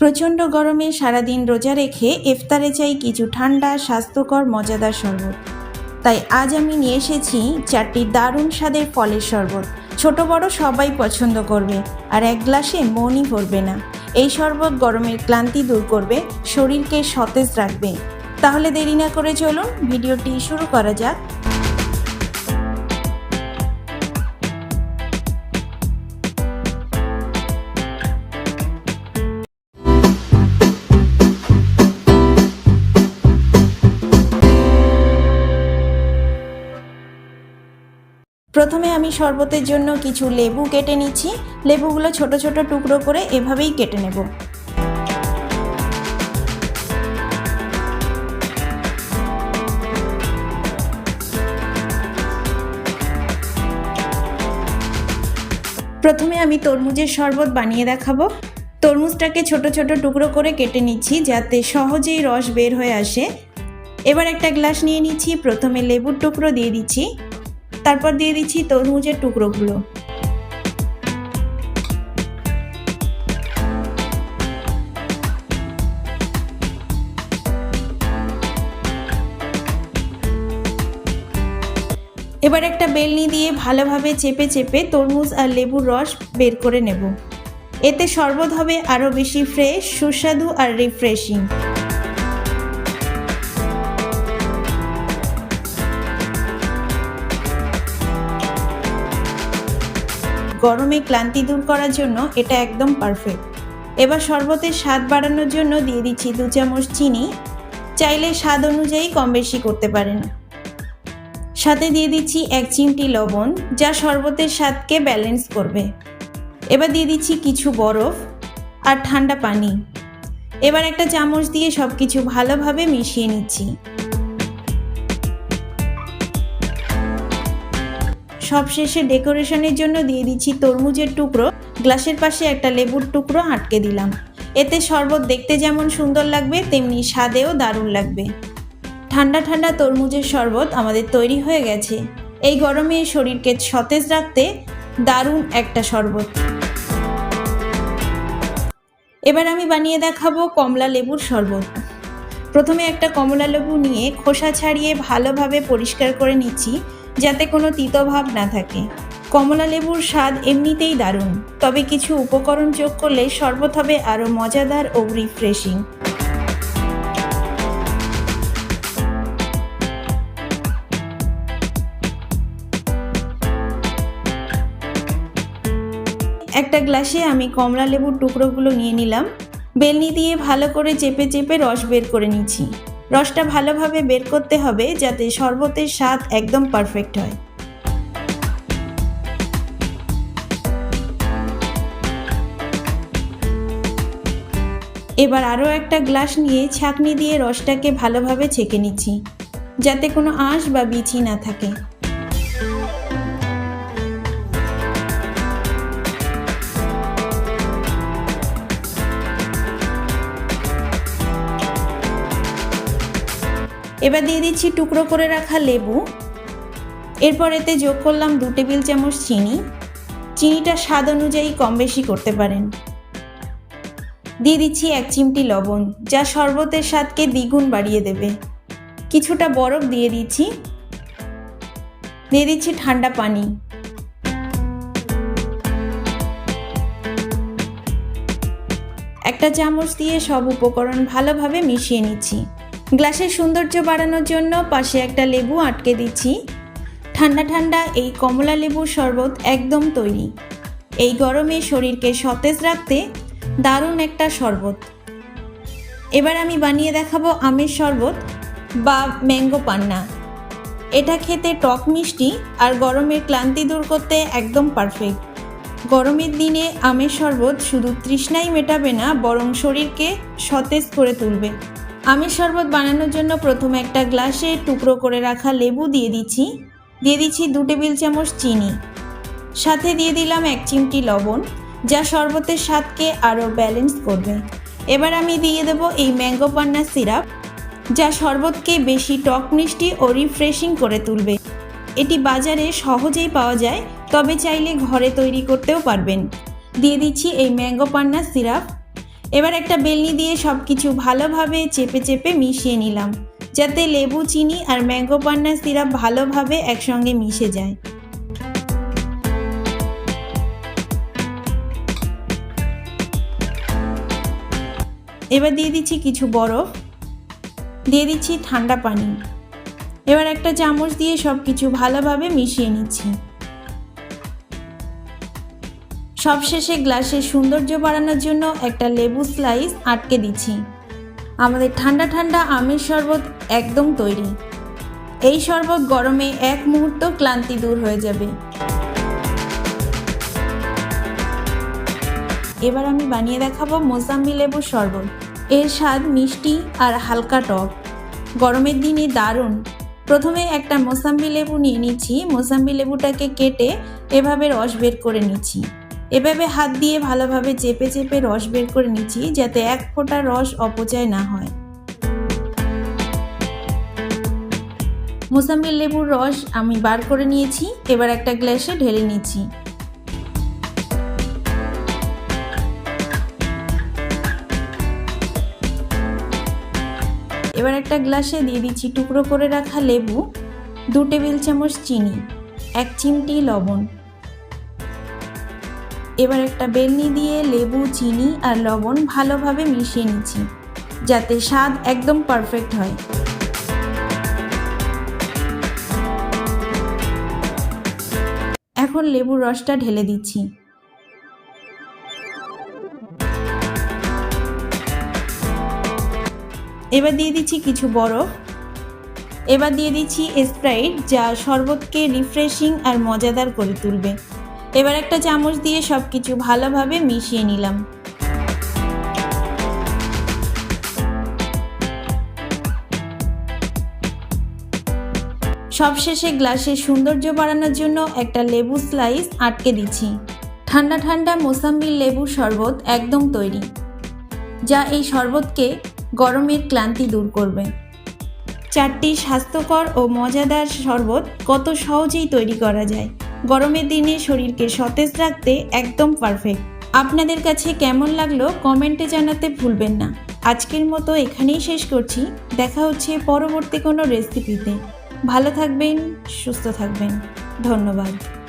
প্রচণ্ড গরমে সারাদিন রোজা রেখে ইফতারে চাই কিছু ঠান্ডা, স্বাস্থ্যকর, মজাদার শরবত। তাই আজ আমি নিয়ে এসেছি চারটি দারুণ স্বাদের ফলের শরবত। ছোট, বড় সবাই পছন্দ করবে আর এক গ্লাসে মনই ভরবে না। এই শরবত গরমের ক্লান্তি দূর করবে, শরীরকে সতেজ রাখবে। তাহলে দেরি না করে চলুন, ভিডিওটি শুরু করা যাক। প্রথমে আমি শরবতের জন্য কিছু লেবু কেটে নিচ্ছি। লেবুগুলো ছোট ছোট টুকরো করে এভাবেই কেটে নেব। প্রথমে আমি তরমুজের শরবত বানিয়ে দেখাবো। তরমুজটাকে ছোট ছোট টুকরো করে কেটে নিচ্ছি যাতে সহজেই রস বের হয়ে আসে। এবার একটা গ্লাস নিয়ে নিচ্ছি। প্রথমে লেবুর টুকরো দিয়ে দিচ্ছি। তারপর দিয়ে দিচ্ছি তরমুজের টুকরোগুলো। এবার একটা বেলনি দিয়ে ভালোভাবে চেপে চেপে তরমুজ আর লেবুর রস বের করে নেব। এতে শরবত হবে আরও বেশি ফ্রেশ, সুস্বাদু আর রিফ্রেশিং। গরমে ক্লান্তি দূর করার জন্য এটা একদম পারফেক্ট এবার শরবতের স্বাদ বাড়ানোর জন্য দিয়ে দিচ্ছি দু চামচ চিনি। চাইলে স্বাদ অনুযায়ী কম বেশি করতে পারেন। সাথে দিয়ে দিচ্ছি এক চিমটি লবণ, যা শরবতের স্বাদকে ব্যালেন্স করবে। এবার দিয়ে দিচ্ছি কিছু বরফ আর ঠান্ডা পানি। এবার একটা চামচ দিয়ে সব কিছু ভালোভাবে মিশিয়ে নিচ্ছি। সবশেষে ডেকোরেশনের জন্য দিয়ে দিচ্ছি তরমুজের টুকরো। গ্লাসের পাশে একটা লেবুর টুকরো আটকে দিলাম। এতে শরবত দেখতে যেমন সুন্দর লাগবে, তেমনি স্বাদেও দারুণ লাগবে। ঠান্ডা ঠান্ডা তরমুজের শরবত আমাদের তৈরি হয়ে গেছে। এই গরমে শরীরকে সতেজ রাখতে দারুণ একটা শরবত। এবার আমি বানিয়ে দেখাবো কমলা লেবুর শরবত। প্রথমে একটা কমলা লেবু নিয়ে খোসা ছাড়িয়ে ভালোভাবে পরিষ্কার করে নিচ্ছি। যাতে কোনো তিতভাব না থাকে। কমলা লেবুর স্বাদ এমনিতেই দারুণ, তবে কিছু উপকরণ যোগ করলে শরবত হবে আরও মজাদার ও রিফ্রেশিং একটা গ্লাসে আমি কমলা লেবুর টুকরোগুলো নিয়ে নিলাম। বেলনি দিয়ে ভালো করে চেপে চেপে রস বের করে নিচ্ছি। রসটা ভালোভাবে বের করতে হবে যাতে শরবতের স্বাদ একদম পারফেক্ট হয়। এবার আরও একটা গ্লাস নিয়ে ছাঁকনি দিয়ে রসটাকে ভালোভাবে ছেঁকে নিচ্ছি, যাতে কোনো আঁশ বা বিচি না থাকে। এবার দিয়ে দিচ্ছি টুকরো করে রাখা লেবু। এরপর এতে যোগ করলাম দু টেবিল চামচ চিনি। চিনিটা স্বাদ অনুযায়ী কম বেশি করতে পারেন। দিয়ে দিচ্ছি এক চিমটি লবণ, যা শরবতের স্বাদকে দ্বিগুণ বাড়িয়ে দেবে। কিছুটা বরফ দিয়ে দিচ্ছি। দিয়ে দিচ্ছি ঠান্ডা পানি। একটা চামচ দিয়ে সব উপকরণ ভালোভাবে মিশিয়ে নিচ্ছি। গ্লাসের সৌন্দর্য বাড়ানোর জন্য পাশে একটা লেবু আটকে দিচ্ছি। ঠান্ডা ঠান্ডা এই কমলা লেবুর শরবত একদম তৈরি। এই গরমে শরীরকে সতেজ রাখতে দারুণ একটা শরবত। এবার আমি বানিয়ে দেখাবো আমের শরবত বা ম্যাঙ্গো পান্না। এটা খেতে টক মিষ্টি আর গরমের ক্লান্তি দূর করতে একদম পারফেক্ট। গরমের দিনে আমের শরবত শুধু তৃষ্ণাই মেটাবে না, বরং শরীরকে সতেজ করে তুলবে। আমের শরবত বানানোর জন্য প্রথমে একটা গ্লাসে টুকরো করে রাখা লেবু দিয়ে দিচ্ছি। দিয়ে দিচ্ছি দু টেবিল চামচ চিনি। সাথে দিয়ে দিলাম এক চিমটি লবণ, যা শরবতের স্বাদকে আরও ব্যালেন্স করবে। এবার আমি দিয়ে দেবো এই ম্যাঙ্গো পান্না সিরাপ, যা শরবতকে বেশি টক মিষ্টি ও রিফ্রেশিং করে তুলবে। এটি বাজারে সহজেই পাওয়া যায়, তবে চাইলে ঘরে তৈরি করতেও পারবেন। দিয়ে দিচ্ছি এই ম্যাঙ্গো পান্না সিরাপ। এবার একটা বেলনি দিয়ে সব কিছু ভালোভাবে চেপে চেপে মিশিয়ে নিলাম, যাতে লেবু, চিনি আর ম্যাঙ্গো পান্না সিরাপ ভালোভাবে একসঙ্গে মিশে যায়। এবার দিয়ে দিচ্ছি কিছু বরফ, দিয়ে দিচ্ছি ঠান্ডা পানি। এবার একটা চামচ দিয়ে সব কিছু ভালোভাবে মিশিয়ে নিচ্ছি। সবশেষে গ্লাসের সৌন্দর্য বাড়ানোর জন্য একটা লেবু স্লাইস আটকে দিচ্ছি। আমাদের ঠান্ডা ঠান্ডা আমের শরবত একদম তৈরি। এই শরবত গরমে এক মুহূর্ত ক্লান্তি দূর হয়ে যাবে। এবার আমি বানিয়ে দেখাবো মোসাম্বি লেবুর শরবত। এর স্বাদ মিষ্টি আর হালকা টক। গরমের দিনে দারুণ। প্রথমে একটা মোসাম্বি লেবু নিয়ে নিচ্ছি। মোসাম্বি লেবুটাকে কেটে এভাবে রস বের করে নিচ্ছি। এভাবে হাত দিয়ে ভালোভাবে চেপে চেপে রস বের করে নিচ্ছি যাতে এক ফোঁটা রস অপচয় না হয়। মোসাম্বির লেবুর রস আমি বার করে নিয়েছি, এবার একটা গ্লাসে ঢেলে নিচ্ছি। এবার একটা গ্লাসে দিয়ে দিচ্ছি টুকরো করে রাখা লেবু, দু টেবিল চামচ চিনি, এক চিমটি লবণ। এবার একটা বেলনি দিয়ে লেবু, চিনি আর লবণ ভালোভাবে মিশিয়ে নিচ্ছি, যাতে স্বাদ একদম পারফেক্ট হয়। এখন লেবুর রসটা ঢেলে দিচ্ছি। এবার দিয়ে দিচ্ছি কিছু বরফ। এবার দিয়ে দিচ্ছি স্প্রাইট যা শরবতকে রিফ্রেশিং আর মজাদার করে তুলবে। এবার একটা চামচ দিয়ে সব কিছু ভালোভাবে মিশিয়ে নিলাম। সবশেষে গ্লাসের সৌন্দর্য বাড়ানোর জন্য একটা লেবু স্লাইস আটকে দিচ্ছি। ঠান্ডা ঠান্ডা মোসাম্বির লেবু শরবত একদম তৈরি, যা এই শরবতকে গরমের ক্লান্তি দূর করবে। চারটি স্বাস্থ্যকর ও মজাদার শরবত কত সহজেই তৈরি করা যায়। গরমের দিনে শরীরকে সতেজ রাখতে একদম পারফেক্ট আপনাদের কাছে কেমন লাগল কমেন্টে জানাতে ভুলবেন না। আজকের মতো এখানেই শেষ করছি। দেখা হচ্ছে পরবর্তী কোনো রেসিপিতে ভালো থাকবেন, সুস্থ থাকবেন। ধন্যবাদ।